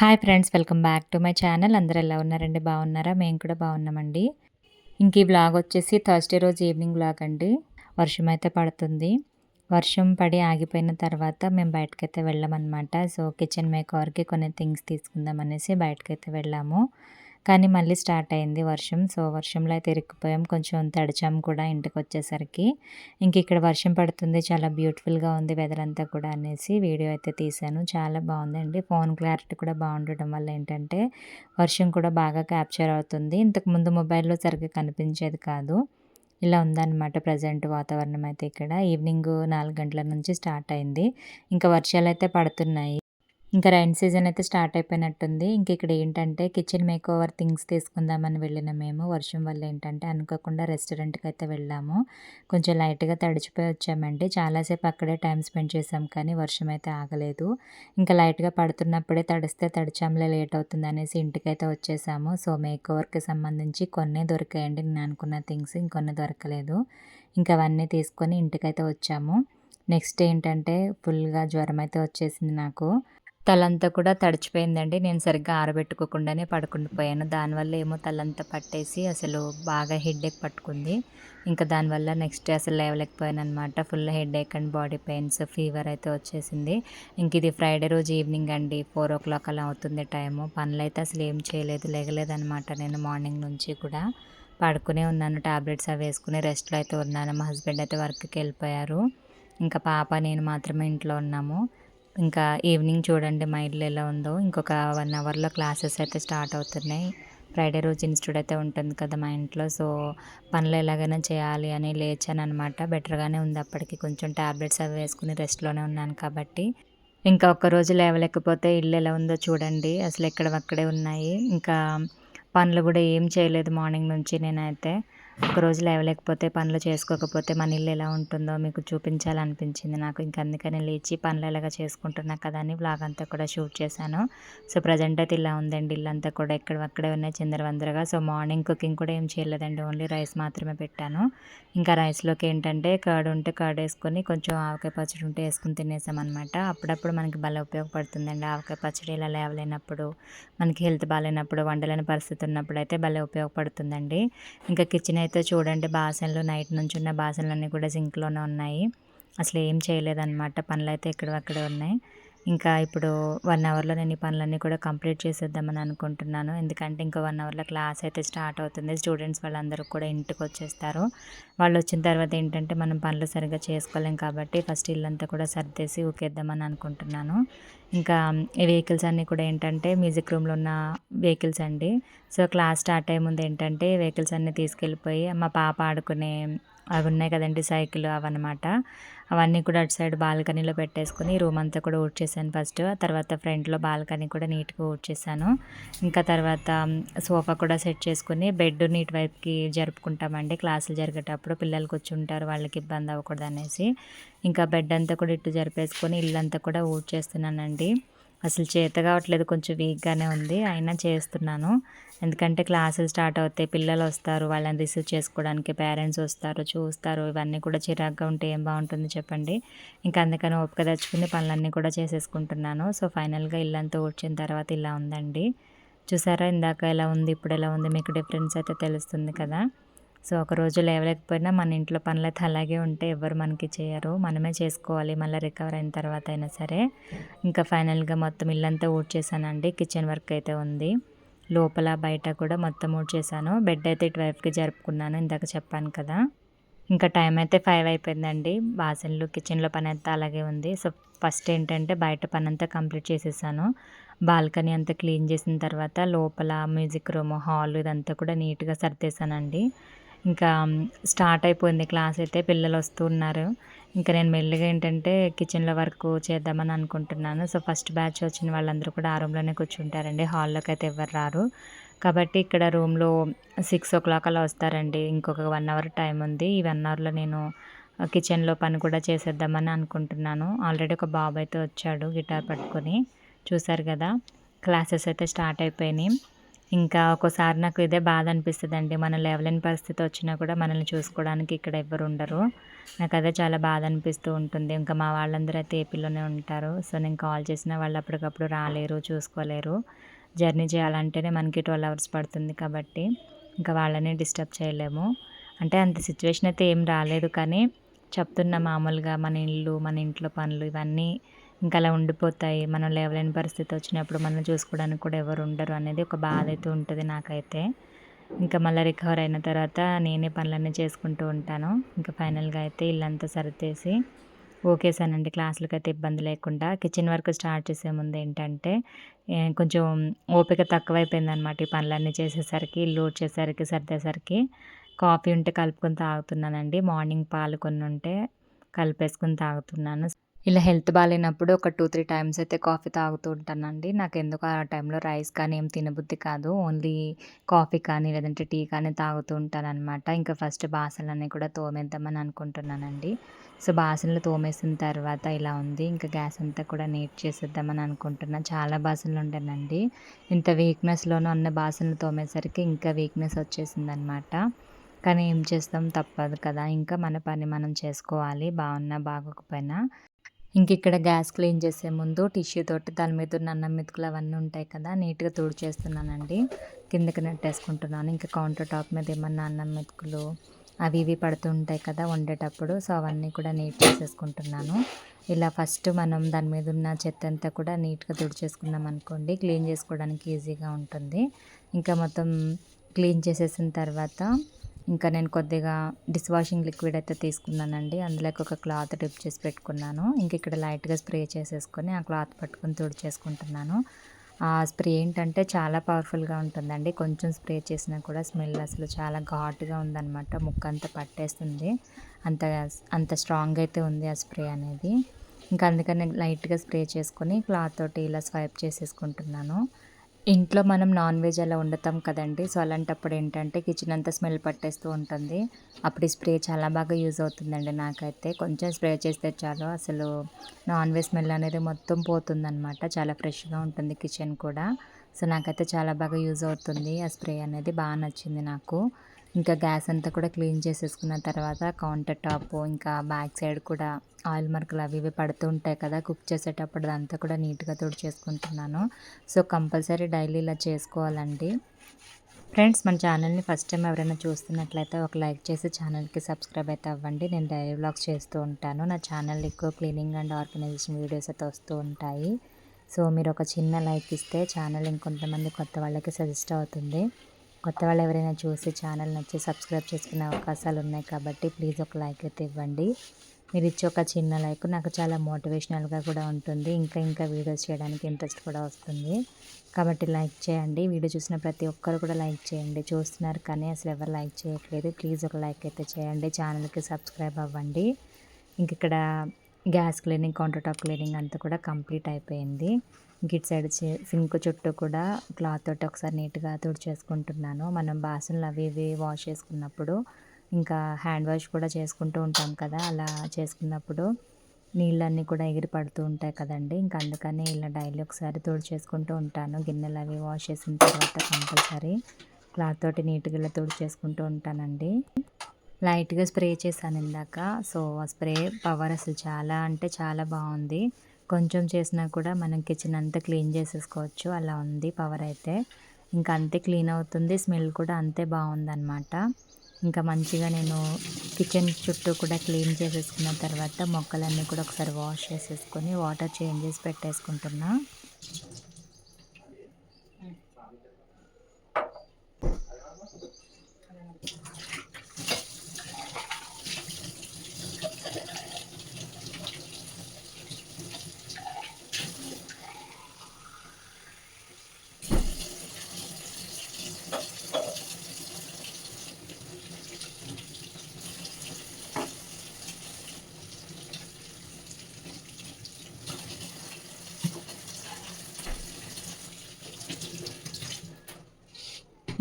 Hi friends welcome back to my channel అందరూ ఎలా ఉన్నారండి? బాగున్నారా? మేము కూడా బాగున్నామండి. ఇంక ఈ బ్లాగ్ వచ్చేసి థర్స్డే రోజు ఈవినింగ్ బ్లాగ్ అండి. వర్షం అయితే పడుతుంది. వర్షం పడి ఆగిపోయిన తర్వాత మేము బయటకైతే వెళ్ళామన్నమాట. సో కిచెన్ మేకవర్కి కొన్ని థింగ్స్ తీసుకుందాం అనేసి బయటకైతే వెళ్ళాము. కానీ మళ్ళీ స్టార్ట్ అయింది వర్షం. సో వర్షంలో అయితే ఇరుక్కుపోయాం. కొంచెం తడిచాం కూడా ఇంటికి వచ్చేసరికి ఇంక ఇక్కడ వర్షం పడుతుంది. చాలా బ్యూటిఫుల్గా ఉంది వెదర్ అంతా కూడా అనేసి వీడియో అయితే తీశాను. చాలా బాగుందండి. ఫోన్ క్లారిటీ కూడా బాగుండటం వల్ల ఏంటంటే వర్షం కూడా బాగా క్యాప్చర్ అవుతుంది. ఇంతకుముందు మొబైల్లో సరిగ్గా కనిపించేది కాదు. ఇలా ఉందన్నమాట ప్రజెంట్ వాతావరణం అయితే ఇక్కడ. ఈవినింగ్ నాలుగు గంటల నుంచి స్టార్ట్ అయింది. ఇంకా వర్షాలు అయితే పడుతున్నాయి. ఇంకా రైన్ సీజన్ అయితే స్టార్ట్ అయిపోయినట్టుంది. ఇంక ఇక్కడ ఏంటంటే కిచెన్ మేక్ ఓవర్ థింగ్స్ తీసుకుందామని వెళ్ళిన మేము. వర్షం వల్ల ఏంటంటే అనుకోకుండా రెస్టారెంట్కి అయితే వెళ్ళాము. కొంచెం లైట్గా తడిచిపోయి వచ్చామండి. చాలాసేపు అక్కడే టైం స్పెండ్ చేసాం కానీ వర్షం అయితే ఆగలేదు. ఇంకా లైట్గా పడుతున్నప్పుడే తడిస్తే తడిచాంలే లేట్ అవుతుంది అనేసి ఇంటికైతే వచ్చేసాము. సో మేక్ ఓవర్కి సంబంధించి కొన్ని దొరికాయండి. నేను అనుకున్న థింగ్స్ ఇంకొన్ని దొరకలేదు. ఇంకా అవన్నీ తీసుకొని ఇంటికైతే వచ్చాము. నెక్స్ట్ ఏంటంటే ఫుల్గా జ్వరం అయితే వచ్చేసింది నాకు. తలంతా కూడా తడిచిపోయిందండి. నేను సరిగ్గా ఆరబెట్టుకోకుండానే పడుకుండిపోయాను దానివల్ల ఏమో తలంతా పట్టేసి అసలు బాగా హెడ్ఏక్ పట్టుకుంది. ఇంకా దానివల్ల నెక్స్ట్ డే అసలు లేవలేకపోయాను అనమాట full headache and body pains fever అయితే వచ్చేసింది. ఇంక ఇది ఫ్రైడే రోజు ఈవినింగ్ అండి. ఫోర్ ఓ క్లాక్ అలా అవుతుంది టైము. పనులు అయితే అసలు ఏం చేయలేదు. లేగలేదనమాట నేను మార్నింగ్ నుంచి కూడా. పడుకునే ఉన్నాను. టాబ్లెట్స్ అవి వేసుకుని రెస్ట్లో అయితే ఉన్నాను. మా హస్బెండ్ అయితే వర్క్కి వెళ్ళిపోయారు. ఇంకా పాప నేను మాత్రమే ఇంట్లో ఉన్నాము. ఇంకా ఈవినింగ్ చూడండి మా ఇల్లు ఎలా ఉందో. ఇంకొక వన్ అవర్లో క్లాసెస్ అయితే స్టార్ట్ అవుతున్నాయి. ఫ్రైడే రోజు ఇన్స్టిట్యూట్ అయితే ఉంటుంది కదా మా ఇంట్లో. సో పనులు ఎలాగైనా చేయాలి అని లేచాను అనమాట బెటర్గానే ఉంది అప్పటికి. కొంచెం ట్యాబ్లెట్స్ అవి వేసుకుని రెస్ట్లోనే ఉన్నాను కాబట్టి. ఇంకా ఒక్కరోజు లేవలేకపోతే ఇల్లు ఎలా ఉందో చూడండి. అసలు ఎక్కడవక్కడే ఉన్నాయి. ఇంకా పనులు కూడా ఏం చేయలేదు మార్నింగ్ నుంచి నేనైతే. ఒకరోజు లేవలేకపోతే పనులు చేసుకోకపోతే మన ఇల్లు ఎలా ఉంటుందో మీకు చూపించాలనిపించింది నాకు. ఇంక అందుకని లేచి పనులు ఎలాగా చేసుకుంటున్నా కదా అని బ్లాగ్ అంతా కూడా షూట్ చేశాను. సో ప్రజెంట్ అయితే ఇలా ఉందండి. ఇల్లు అంతా కూడా ఎక్కడక్కడే ఉన్నాయి చిందరవందరగా. సో మార్నింగ్ కుకింగ్ కూడా ఏం చేయలేదండి. ఓన్లీ రైస్ మాత్రమే పెట్టాను. ఇంకా రైస్లోకి ఏంటంటే కర్డ్ ఉంటే కర్డ్ వేసుకొని కొంచెం ఆవకాయ పచ్చడి ఉంటే వేసుకుని తినేసామన్నమాట. అప్పుడప్పుడు మనకి భలే ఉపయోగపడుతుందండి. ఆవకాయ పచ్చడి ఇలా లేవలేనప్పుడు మనకి హెల్త్ బాగాలేనప్పుడు వండలేని పరిస్థితి ఉన్నప్పుడు అయితే భలే ఉపయోగపడుతుందండి. ఇంకా కిచెన్ అయితే చూడండి బాసన్లు నైట్ నుంచి ఉన్న బాసనలన్నీ కూడా సింక్లోనే ఉన్నాయి. అసలు ఏం చేయలేదన్నమాట. పనులు అయితే ఎక్కడక్కడే ఉన్నాయి. ఇంకా ఇప్పుడు వన్ అవర్లో నేను ఈ పనులన్నీ కూడా కంప్లీట్ చేసేద్దామని అనుకుంటున్నాను. ఎందుకంటే ఇంకా వన్ అవర్లో క్లాస్ అయితే స్టార్ట్ అవుతుంది. స్టూడెంట్స్ వాళ్ళందరూ కూడా ఇంటికి వచ్చేస్తారు. వాళ్ళు వచ్చిన తర్వాత ఏంటంటే మనం పనులు సరిగ్గా చేసుకోలేం కాబట్టి ఫస్ట్ ఇల్లంతా కూడా సర్దేసి ఊకేద్దామని అనుకుంటున్నాను. ఇంకా ఈ వెహికల్స్ అన్నీ కూడా ఏంటంటే మ్యూజిక్ రూమ్లో ఉన్న వెహికల్స్ అండి. సో క్లాస్ స్టార్ట్ అయ్యే ముందు ఏంటంటే వెహికల్స్ అన్నీ తీసుకెళ్ళిపోయి మా పాప ఆడుకునే అవి ఉన్నాయి కదండి సైకిల్ అవన్నమాట. అవన్నీ కూడా అటు సైడ్ బాల్కనీలో పెట్టేసుకుని రూమ్ అంతా కూడా ఊడ్చేసాను ఫస్ట్. తర్వాత ఫ్రంట్లో బాల్కనీ కూడా నీట్గా ఊడ్చేసాను. ఇంకా తర్వాత సోఫా కూడా సెట్ చేసుకుని బెడ్ నీట్ వైపుకి జరుపుకుంటామండి. క్లాసులు జరిగేటప్పుడు పిల్లలు కూర్చుంటారు వాళ్ళకి ఇబ్బంది అవ్వకూడదు అనేసి ఇంకా బెడ్ అంతా కూడా ఇటు జరిపేసుకొని ఇల్లంతా కూడా ఊడ్చేస్తున్నానండి. అసలు చేత కావట్లేదు కొంచెం వీక్గానే ఉంది. అయినా చేస్తున్నాను. ఎందుకంటే క్లాసులు స్టార్ట్ అవుతాయి పిల్లలు వస్తారు వాళ్ళని రిసీవ్ చేసుకోవడానికి పేరెంట్స్ వస్తారు చూస్తారు. ఇవన్నీ కూడా చిరాగ్గా ఉంటే ఏం బాగుంటుంది చెప్పండి. ఇంకా అందుకని ఓపిక తెచ్చుకుని పనులన్నీ కూడా చేసేసుకుంటున్నాను. సో ఫైనల్గా ఇల్లంతా ఊడ్చిన తర్వాత ఇలా ఉందండి. చూసారా ఇందాక ఎలా ఉంది ఇప్పుడు ఎలా ఉంది మీకు డిఫరెన్స్ అయితే తెలుస్తుంది కదా. సో ఒకరోజు లేవలేకపోయినా మన ఇంట్లో పనులు అయితే అలాగే ఉంటే ఎవరు మనకి చేయరు. మనమే చేసుకోవాలి. మళ్ళీ రికవర్ అయిన తర్వాత అయినా సరే. ఇంకా ఫైనల్గా మొత్తం ఇల్లంతా ఊడ్చేసానండి కిచెన్ వర్క్ అయితే ఉంది. లోపల బయట కూడా మొత్తం ఊడ్చేసాను బెడ్ అయితే ఇటువైపుకి జరుపుకున్నాను. ఇందాక చెప్పాను కదా. ఇంకా టైం అయితే ఫైవ్ అయిపోయిందండి. బాసన్లు కిచెన్లో పని అంతా అలాగే ఉంది. సో ఫస్ట్ ఏంటంటే బయట పని అంతా కంప్లీట్ చేసేసాను. బాల్కనీ అంతా క్లీన్ చేసిన తర్వాత లోపల మ్యూజిక్ రూమ్ హాల్ ఇదంతా కూడా నీట్గా సర్దేశానండి. ఇంకా స్టార్ట్ అయిపోయింది క్లాస్ అయితే పిల్లలు వస్తూ ఉన్నారు. ఇంకా నేను మెల్లిగా ఏంటంటే కిచెన్లో వర్క్ చేద్దామని అనుకుంటున్నాను. సో ఫస్ట్ బ్యాచ్ వచ్చిన వాళ్ళందరూ కూడా ఆ రూమ్లోనే కూర్చుంటారండి. హాల్లోకి అయితే ఎవరు రారు. కాబట్టి ఇక్కడ రూమ్లో సిక్స్ ఓ క్లాక్ అలా వస్తారండి. ఇంకొక వన్ అవర్ టైం ఉంది. ఈ వన్ అవర్లో నేను కిచెన్లో పని కూడా చేసేద్దామని అనుకుంటున్నాను. ఆల్రెడీ ఒక బాబు అయితే వచ్చాడు గిటార్ పట్టుకొని. చూసారు కదా క్లాసెస్ అయితే స్టార్ట్ అయిపోయినాయి. ఇంకా ఒక్కోసారి నాకు ఇదే బాధ అనిపిస్తుంది అండి మనం లేవలేని పరిస్థితి వచ్చినా కూడా మనల్ని చూసుకోవడానికి ఇక్కడ ఎవ్వరు ఉండరు. నాకు అదే చాలా బాధ అనిపిస్తూ ఉంటుంది. ఇంకా మా వాళ్ళందరూ అయితే ఏపీలోనే ఉంటారు. సో నేను కాల్ చేసిన వాళ్ళు అప్పటికప్పుడు రాలేరు చూసుకోలేరు. జర్నీ చేయాలంటేనే మనకి ట్వెల్వ్ అవర్స్ పడుతుంది కాబట్టి ఇంకా వాళ్ళని డిస్టర్బ్ చేయలేము. అంటే అంత సిచ్యువేషన్ అయితే ఏం రాలేదు కానీ చెప్తున్న మామూలుగా మన ఇల్లు మన ఇంట్లో పనులు ఇవన్నీ ఇంకా అలా ఉండిపోతాయి. మనం లేవలేని పరిస్థితి వచ్చినప్పుడు మనం చూసుకోవడానికి కూడా ఎవరు ఉండరు అనేది ఒక బాధ అయితే ఉంటుంది నాకైతే. ఇంకా మళ్ళీ రికవర్ అయిన తర్వాత నేనే పనులన్నీ చేసుకుంటూ ఉంటాను. ఇంకా ఫైనల్గా అయితే ఇల్లంతా సరిచేసి ఓకేసానండి క్లాసులకు అయితే ఇబ్బంది లేకుండా కిచెన్ వర్క్ స్టార్ట్ చేసే ముందు ఏంటంటే కొంచెం ఓపిక తక్కువైపోయింది అనమాట ఈ పనులన్నీ చేసేసరికి ఇల్లు వచ్చేసరికి సర్దేసరికి. కాఫీ ఉంటే కలుపుకొని తాగుతున్నానండి. మార్నింగ్ పాలు కొన్ని ఉంటే కలిపేసుకొని తాగుతున్నాను. ఇలా హెల్త్ బాగాలేనప్పుడు ఒక టూ త్రీ టైమ్స్ అయితే కాఫీ తాగుతూ ఉంటానండి. నాకు ఎందుకు ఆ టైంలో రైస్ కానీ ఏం తినబుద్ధి కాదు. ఓన్లీ కాఫీ కానీ లేదంటే టీ కానీ తాగుతూ ఉంటానన్నమాట. ఇంకా ఫస్ట్ బాసనలన్నీ కూడా తోమేద్దామని అనుకుంటున్నానండి. సో బాసనలు తోమేసిన తర్వాత ఇలా ఉంది. ఇంకా గ్యాస్ అంతా కూడా నీట్ చేసేద్దామని అనుకుంటున్నాను చాలా బాసనలు ఉండేనండి. ఇంత వీక్నెస్లోనూ అన్న బాసనలు తోమేసరికి ఇంకా వీక్నెస్ వచ్చేసింది అనమాట కానీ ఏం చేస్తాం? తప్పదు కదా. ఇంకా మన పని మనం చేసుకోవాలి. బాగున్నా బాగోకపోయినా. ఇంక ఇక్కడ గ్యాస్ క్లీన్ చేసే ముందు టిష్యూ తోటి దాని మీద ఉన్న అన్నం మెతుకులు అవన్నీ ఉంటాయి కదా నీట్గా తుడిచేస్తున్నానండి. కిందకి నెట్టేసుకుంటున్నాను. ఇంకా కౌంటర్ టాప్ మీద ఏమన్నా అన్నం మెతుకులు అవి ఇవి పడుతూ ఉంటాయి కదా వండేటప్పుడు సో అవన్నీ కూడా నీట్ చేసేసుకుంటున్నాను. ఇలా ఫస్ట్ మనం దాని మీద ఉన్న చెత్త అంతా కూడా నీట్గా తుడిచేసుకున్నాం అనుకోండి క్లీన్ చేసుకోవడానికి ఈజీగా ఉంటుంది. ఇంకా మొత్తం క్లీన్ చేసేసిన తర్వాత ఇంకా నేను కొద్దిగా డిష్వాషింగ్ లిక్విడ్ అయితే తీసుకున్నానండి. అందులోకి ఒక క్లాత్ డిప్ చేసి పెట్టుకున్నాను. ఇంక ఇక్కడ లైట్గా స్ప్రే చేసేసుకొని ఆ క్లాత్ పట్టుకొని తుడిచేసుకుంటున్నాను. ఆ స్ప్రే ఏంటంటే చాలా పవర్ఫుల్గా ఉంటుందండి. కొంచెం స్ప్రే చేసినా కూడా స్మెల్ అసలు చాలా ఘాటుగా ఉందన్నమాట. ముక్క అంతా పట్టేస్తుంది. అంత అంత స్ట్రాంగ్ అయితే ఉంది ఆ స్ప్రే అనేది. ఇంకా అందుకని లైట్గా స్ప్రే చేసుకొని క్లాత్ తోటి ఇలా స్వైప్ చేసేసుకుంటున్నాను. ఇంట్లో మనం నాన్ వెజ్ అలా వండుతాం కదండి. సో అలాంటప్పుడు ఏంటంటే కిచెన్ అంతా స్మెల్ పట్టేస్తూ ఉంటుంది. అప్పుడు ఈ స్ప్రే చాలా బాగా యూజ్ అవుతుందండి నాకైతే. కొంచెం స్ప్రే చేస్తే చాలు. అసలు నాన్ వెజ్ స్మెల్ అనేది మొత్తం పోతుందన్నమాట. చాలా ఫ్రెష్గా ఉంటుంది కిచెన్ కూడా. సో నాకైతే చాలా బాగా యూజ్ అవుతుంది. ఆ స్ప్రే అనేది బాగా నచ్చింది నాకు. ఇంకా గ్యాస్ అంతా కూడా క్లీన్ చేసేసుకున్న తర్వాత కౌంటర్ టాప్ ఇంకా బ్యాక్ సైడ్ కూడా ఆయిల్ మార్కులు అవి ఇవి పడుతూ ఉంటాయి కదా కుక్ చేసేటప్పుడు అదంతా కూడా నీట్గా చేసుకుంటున్నాను సో కంపల్సరీ డైలీ ఇలా చేసుకోవాలండి. ఫ్రెండ్స్ మన ఛానల్ని ఫస్ట్ టైం ఎవరైనా చూస్తున్నట్లయితే ఒక లైక్ చేసి ఛానల్కి సబ్స్క్రైబ్ అయితే అవ్వండి. నేను డైలీ బ్లాగ్స్ చేస్తూ ఉంటాను. నా ఛానల్ ఎక్కువ క్లీనింగ్ అండ్ ఆర్గనైజేషన్ వీడియోస్ అయితే వస్తూ ఉంటాయి. సో మీరు ఒక చిన్న లైక్ ఇస్తే ఛానల్ ఇంకొంతమంది కొత్త వాళ్ళకి సజెస్ట్ అవుతుంది. కొత్త వాళ్ళు ఎవరైనా చూసి ఛానల్ నచ్చి సబ్స్క్రైబ్ చేసుకునే అవకాశాలు ఉన్నాయి కాబట్టి ప్లీజ్ ఒక లైక్ అయితే ఇవ్వండి. మీరు ఇచ్చే ఒక చిన్న లైక్ నాకు చాలా మోటివేషనల్గా కూడా ఉంటుంది. ఇంకా ఇంకా వీడియోస్ చేయడానికి ఇంట్రెస్ట్ కూడా వస్తుంది. కాబట్టి లైక్ చేయండి. వీడియో చూసిన ప్రతి ఒక్కరు కూడా లైక్ చేయండి. చూస్తున్నారు కానీ అసలు ఎవరు లైక్ చేయట్లేదు. ప్లీజ్ ఒక లైక్ అయితే చేయండి. ఛానల్కి సబ్స్క్రైబ్ అవ్వండి. ఇంక ఇక్కడ gas cleaning counter top cleaning అంతా కూడా కంప్లీట్ అయిపోయింది. గిట్ సైడ్ సింక్ చుట్టూ కూడా క్లాత్ తోటి ఒకసారి నీట్గా తుడిచేసుకుంటున్నాను. మనం బాసనలు అవి ఇవి వాష్ చేసుకున్నప్పుడు ఇంకా హ్యాండ్ వాష్ కూడా చేసుకుంటూ ఉంటాం కదా అలా చేసుకున్నప్పుడు నీళ్ళన్నీ కూడా ఎగిరి పడుతూ ఉంటాయి కదండి. ఇంకా అందుకని ఇలా డైలీ ఒకసారి తుడిచేసుకుంటూ ఉంటాను. గిన్నెలు అవి వాష్ చేసిన తర్వాత కంపల్సరీ క్లాత్ తోటి నీట్గా ఇలా తుడిచేసుకుంటూ ఉంటానండి. లైట్గా స్ప్రే చేశాను ఇందాక. సో ఆ స్ప్రే పవర్ అసలు చాలా అంటే చాలా బాగుంది. కొంచెం చేసినా కూడా మనం కిచెన్ అంతా క్లీన్ చేసేసుకోవచ్చు. అలా ఉంది పవర్ అయితే. ఇంకా అంతే క్లీన్ అవుతుంది. స్మెల్ కూడా అంతే బాగుందన్నమాట. ఇంకా మంచిగా నేను కిచెన్ చుట్టూ కూడా క్లీన్ చేసేసుకున్న తర్వాత మొక్కలన్నీ కూడా ఒకసారి వాష్ చేసేసుకొని వాటర్ చేంజ్ చేసి పెట్టేసుకుంటున్నా.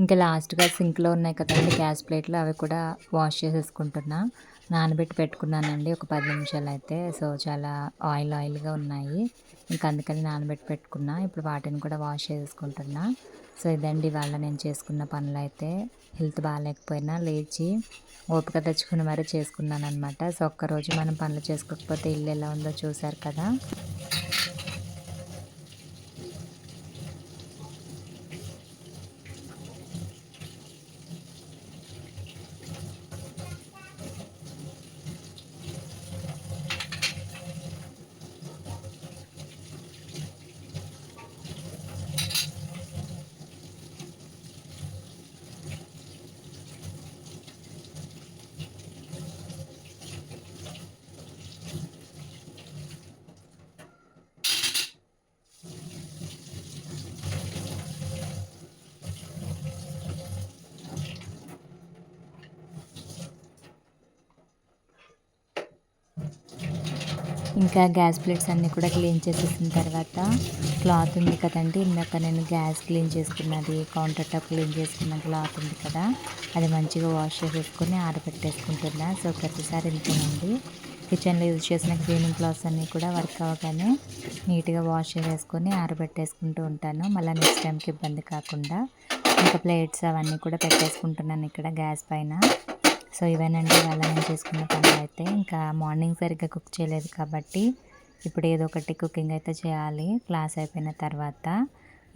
ఇంకా లాస్ట్గా సింక్లో ఉన్నాయి కదండి గ్యాస్ ప్లేట్లు అవి కూడా వాష్ చేసేసుకుంటున్నా. నానబెట్టి పెట్టుకున్నానండి ఒక పది నిమిషాలు అయితే. సో చాలా ఆయిల్ ఆయిల్గా ఉన్నాయి. ఇంకా అందుకని నానబెట్టి పెట్టుకున్నా. ఇప్పుడు వాటిని కూడా వాష్ చేసుకుంటున్నా సో ఇదండి ఇవాళ నేను చేసుకున్న పనులు అయితే హెల్త్ బాగాలేకపోయినా లేచి ఓపిక తెచ్చుకుని మరీ చేసుకున్నాను అనమాట సో ఒక్కరోజు మనం పనులు చేసుకోకపోతే ఇల్లు ఎలా ఉందో చూసారు కదా. ఇంకా గ్యాస్ ప్లేట్స్ అన్నీ కూడా క్లీన్ చేసేసిన తర్వాత క్లాత్ ఉంది కదండి. ఇందాక నేను గ్యాస్ క్లీన్ చేసుకున్నది కౌంటర్ టాప్ క్లీన్ చేసుకున్న క్లాత్ ఉంది కదా. అది మంచిగా వాష్ చేసేసుకొని ఆరబెట్టేసుకుంటున్నా. సో ప్రతిసారి ఇంతేనండి. కిచెన్లో యూజ్ చేసిన క్లీనింగ్ క్లాత్స్ అన్నీ కూడా వర్క్ అవ్వగానే నీట్గా వాష్ చేసేసుకొని ఆరబెట్టేసుకుంటూ ఉంటాను. మళ్ళీ నెక్స్ట్ టైంకి ఇబ్బంది కాకుండా ఇంకా ప్లేట్స్ అవన్నీ కూడా పెట్టేసుకుంటున్నాను ఇక్కడ గ్యాస్ పైన. సో ఇవేనండి ఇవాళ నేను చేసుకున్న పనులు అయితే. ఇంకా మార్నింగ్ సరిగ్గా కుక్ చేయలేదు కాబట్టి ఇప్పుడు ఏదో ఒకటి కుకింగ్ అయితే చేయాలి. క్లాస్ అయిపోయిన తర్వాత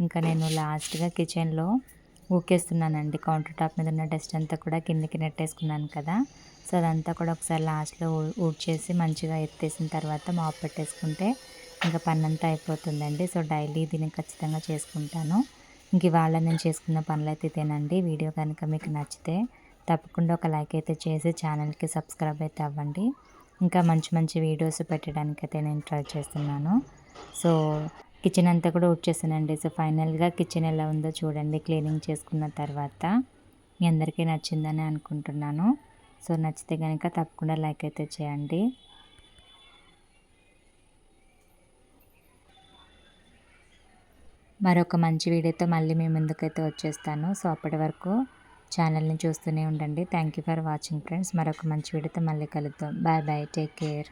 ఇంకా నేను లాస్ట్గా కిచెన్లో ఊకేస్తున్నానండి. కౌంటర్ టాప్ మీద ఉన్న డస్ట్ అంతా కూడా కిందికి నెట్టేసుకున్నాను కదా. సో అదంతా కూడా ఒకసారి లాస్ట్లో ఊడ్చేసి మంచిగా ఎత్తేసిన తర్వాత మాప్ పెట్టేసుకుంటే ఇంకా పని అంతా అయిపోతుందండి. సో డైలీ దీన్ని ఖచ్చితంగా చేసుకుంటాను. ఇంక ఇవాళ నేను చేసుకున్న పనులు అయితే ఇదేనండి. వీడియో కనుక మీకు నచ్చితే తప్పకుండా ఒక లైక్ అయితే చేసి ఛానల్కి సబ్స్క్రైబ్ అయితే అవ్వండి. ఇంకా మంచి మంచి వీడియోస్ పెట్టడానికైతే నేను ట్రై చేస్తున్నాను. సో కిచెన్ అంతా కూడా వచ్చేసానండి సో ఫైనల్గా కిచెన్ ఎలా ఉందో చూడండి. క్లీనింగ్ చేసుకున్న తర్వాత మీ అందరికీ నచ్చిందని అనుకుంటున్నాను. సో నచ్చితే కనుక తప్పకుండా లైక్ అయితే చేయండి. మరొక మంచి వీడియోతో మళ్ళీ మీ ముందుకైతే వచ్చేస్తాను. సో అప్పటి వరకు ఛానల్ని చూస్తూనే ఉండండి. Thank you for watching friends మరొక మంచి వీడియోతో మళ్ళీ కలుద్దాం. Bye bye take care